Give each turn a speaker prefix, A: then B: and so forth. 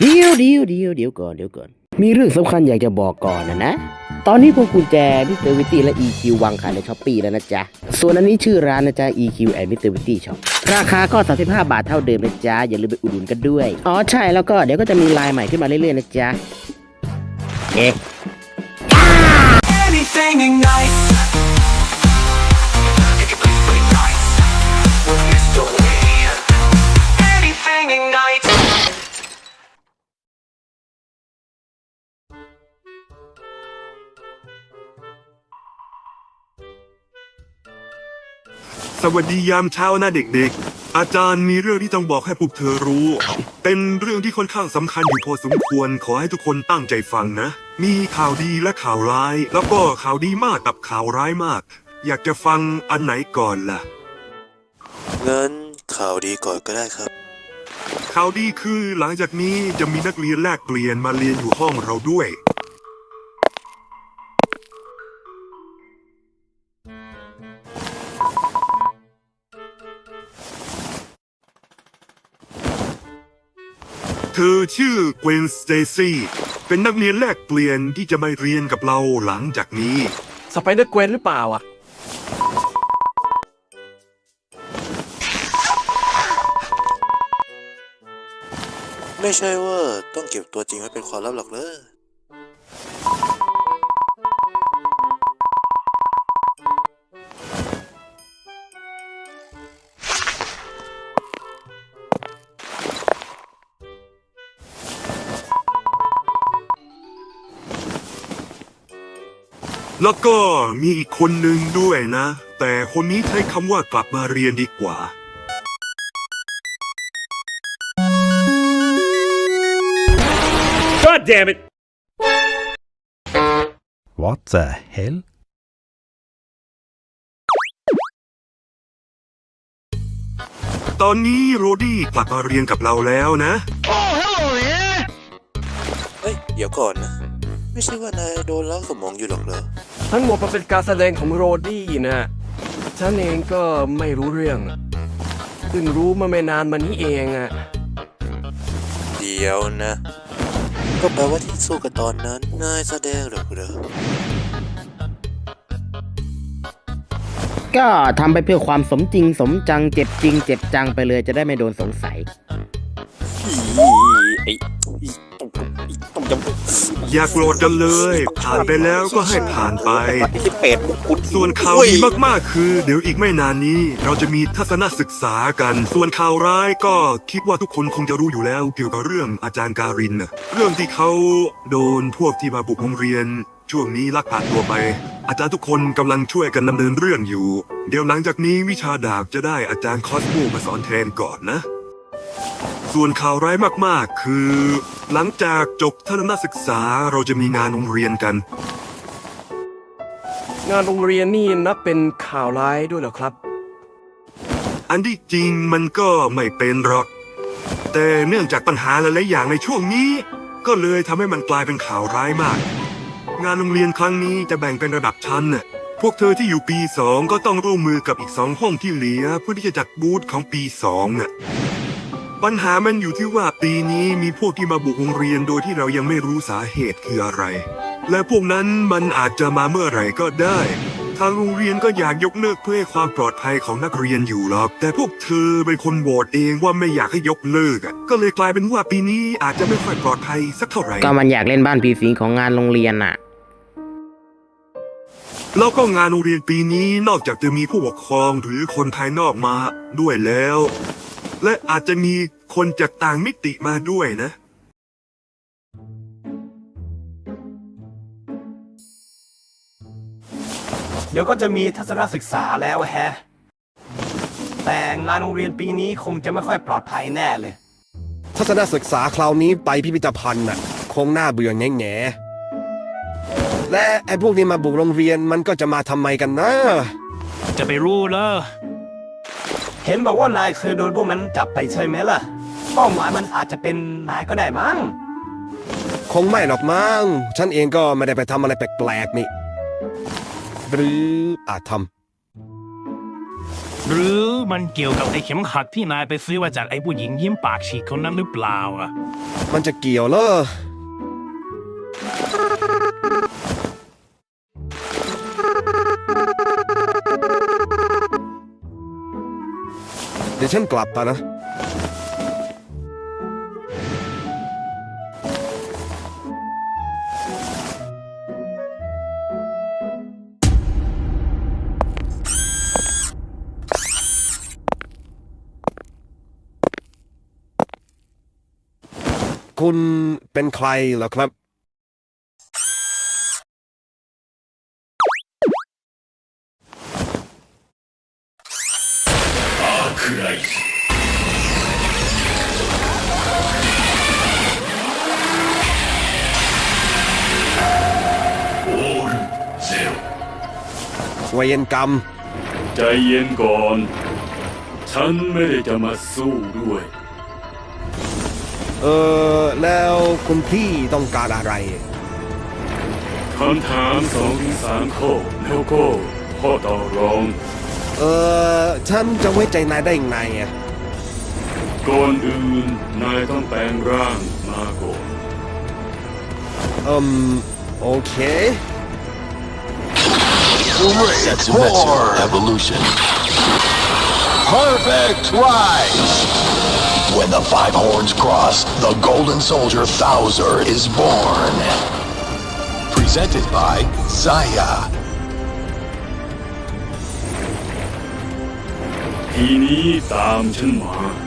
A: เดี๋ยวเดี๋ยวเดี๋ยวเดี๋ยวก่อนเดี๋ยวก่อน มีเรื่องสำคัญอยากจะบอกก่อนนะนะ ตอนนี้พวกกุญแจมิสเตอร์วิตตี้และ EQ วางขายในช้อปปีแล้วนะจ๊ะ ส่วนอันนี้ชื่อร้านนะจ๊ะ EQ and Mr. Witty Shop ราคาก็ 35 บาทเท่าเดิมนะจ๊ะ อย่าลืมไปอุดหนุนกันด้วย อ๋อใช่แล้วก็เดี๋ยวก็จะมีลายใหม่ขึ้นมาเรื่อยๆนะจ๊ะ เอ๊ะ
B: anything ignites. Mr.
C: สวัสดียามเช้านะเด็กๆ อาจารย์มีเรื่องที่ต้องบอกให้พวกเธอรู้ เป็นเรื่องที่ค่อนข้างสำคัญอยู่พอสมควรขอให้ทุกคนตั้งใจฟังนะ มีข่าวดีและข่าวร้าย แล้วก็ข่าวดีมากกับข่าวร้ายมาก อยากจะฟังอันไหนก่อนล่ะ
D: งั้นข่าวดีก่อนก็ได้ครับ
C: ข่าวดีคือหลังจากนี้จะมีนักเรียนแลกเปลี่ยนมาเรียนอยู่ห้องเราด้วย เธอชื่อเกวนสเตซี่เป็นนักเรียนแลกเปลี่ยนที่จะมาเรียนกับเราหลังจากนี้
E: สไปเดอร์เกวนหรือเปล่าอะ
D: ไม่ใช่ว่าต้องเก็บตัวจริงไว้เป็นความลับหรอกเลย
C: แล้วก็มีอีกคนหนึ่งด้วยนะ แต่คนนี้ใช้คำว่ากลับมาเรียนดีกว่า
E: God damn it
F: What the hell?
C: ตอนนี้โรดี้กลับมาเรียนกับเราแล้วนะ
D: เฮ้ย เดี๋ยวก่อนนะ ไม่ใช่ว่านายโดนล้างสมองอยู่หรอกเหรอ
E: ทั้งหมดมันเป็นการแสดงของโรดี้นะฉันเองก็ไม่รู้เรื่องเพิ่งรู้มาไม่นานมานี้เองอะ
D: เดี๋ยวนะ ก็แปลว่าที่สู้กันตอนนั้นนายแสดงหรอกเหรอ
A: ก็ทำไปเพื่อความสมจริงสมจังเจ็บจริงเจ็บจังไปเลยจะได้ไม่โดนสงสัย
D: ไอ้ต้มต้มยำ
C: อย่าโกรธกันเลย ผ่านไปแล้วก็ให้ผ่านไป
D: ที่เป็ดกุด
C: ส่วนข่าวดีมากๆคือ เดี๋ยวอีกไม่นานนี้ เราจะมีทัศนศึกษากัน ส่วนข่าวร้ายก็คิดว่าทุกคนคงจะรู้อยู่แล้ว เกี่ยวกับเรื่องอาจารย์การินน่ะเรื่องที่เขาโดนพวกที่มาบุกโรงเรียน ช่วงนี้ลักพาตัวไป อาจารย์ทุกคนกำลังช่วยกันดำเนินเรื่องอยู่ เดี๋ยวหลังจากนี้วิชาดาบจะได้อาจารย์คอสโมมาสอนแทนก่อนนะ ส่วนข่าวร้ายมากๆ คือ หลังจากจบทัศนศึกษาเราจะมีงานโรงเรียนกัน
E: งานโรงเรียนนี่นับเป็นข่าวร้ายด้วยเหรอครับ
C: อันที่จริงมันก็ไม่เป็นหรอก แต่เนื่องจากปัญหาหลายๆอย่างในช่วงนี้ ก็เลยทำให้มันกลายเป็นข่าวร้ายมาก งานโรงเรียนครั้งนี้จะแบ่งเป็นระดับชั้นน่ะพวกเธอที่อยู่ปีสองก็ต้องร่วมมือกับอีกสองห้องที่เหลือเพื่อที่จะจัดบูธของปีสองน่ะ ปัญหามันอยู่ที่ว่าปีนี้มีพวกที่มาบุกโรงเรียนโดยที่เรายังไม่รู้สาเหตุคืออะไร และพวกนั้นมันอาจจะมาเมื่อไหร่ก็ได้ ทางโรงเรียนก็อยากยกเลิกเพื่อให้ความปลอดภัยของนักเรียนอยู่หรอก แต่พวกเธอเป็นคนโหวตเองว่าไม่อยากให้ยกเลิกอะก็เลยกลายเป็นว่าปีนี้อาจจะไม่ค่อยปลอดภัยสักเท่าไหร่
A: ก็มันอยากเล่นบ้านผีสิงของงานโรงเรียนน่ะ
C: แล้วก็งานโรงเรียนปีนี้นอกจากจะมีผู้ปกครองหรือคนภายนอกมาด้วยแล้ว และอาจจะมีคนจากต่างมิติมาด้วยนะ
G: เดี๋ยวก็จะมีทัศนศึกษาแล้วแฮะ แต่งานโรงเรียนปีนี้คงจะไม่ค่อยปลอดภัยแน่เลย
H: ทัศนศึกษาคราวนี้ไปพิพิธภัณฑ์น่ะ คงน่าเบื่อแง่แง่ๆและไอ้พวกนี้มาบุกโรงเรียนมันก็จะมาทำไมกันนะ
F: จะไปรู้เหรอ
G: เห็นบอกว่านายเคยโดนพวกมันจับไปใช่ไหมล่ะเป้าหมายมันอาจจะเป็นนายก็ได้มั้ง
H: คงไม่หรอกมั้ง ฉันเองก็ไม่ได้ไปทำอะไรแปลกๆนี่ หรืออาจท
F: หรือมันเกี่ยวกับไอ้เข็มขัดที่นายไปซื้อมาจากไอ้ผู้หญิงยิ้มปากฉีกคนนั้นหรือเปล่าอะ
H: มันจะเกี่ยวเหรอ ดี๋ยวฉันกลับไปนะ คุณเป็นใครเหรอครับ เวรกรรม
I: ใจเย็นก่อน ฉันไม่ได้จะมาสู้ด้วย
H: เออแล้วคุณพี่ต้องการอะไร
I: คำถามสองถึงสามข้อแล้วก็ข้อต่อรอง
H: เออ ฉันจะไว้ใจนายได้ยังไงอะ
I: ก่อนอื่น นายต้องแปลงร่างมาก่อน
H: อืม โอเค
J: Setsumetsu evolution. Perfect rise! When the five horns cross, the golden soldier Bowser is born. Presented by Zaya.
I: ทีนี้ตามฉันมา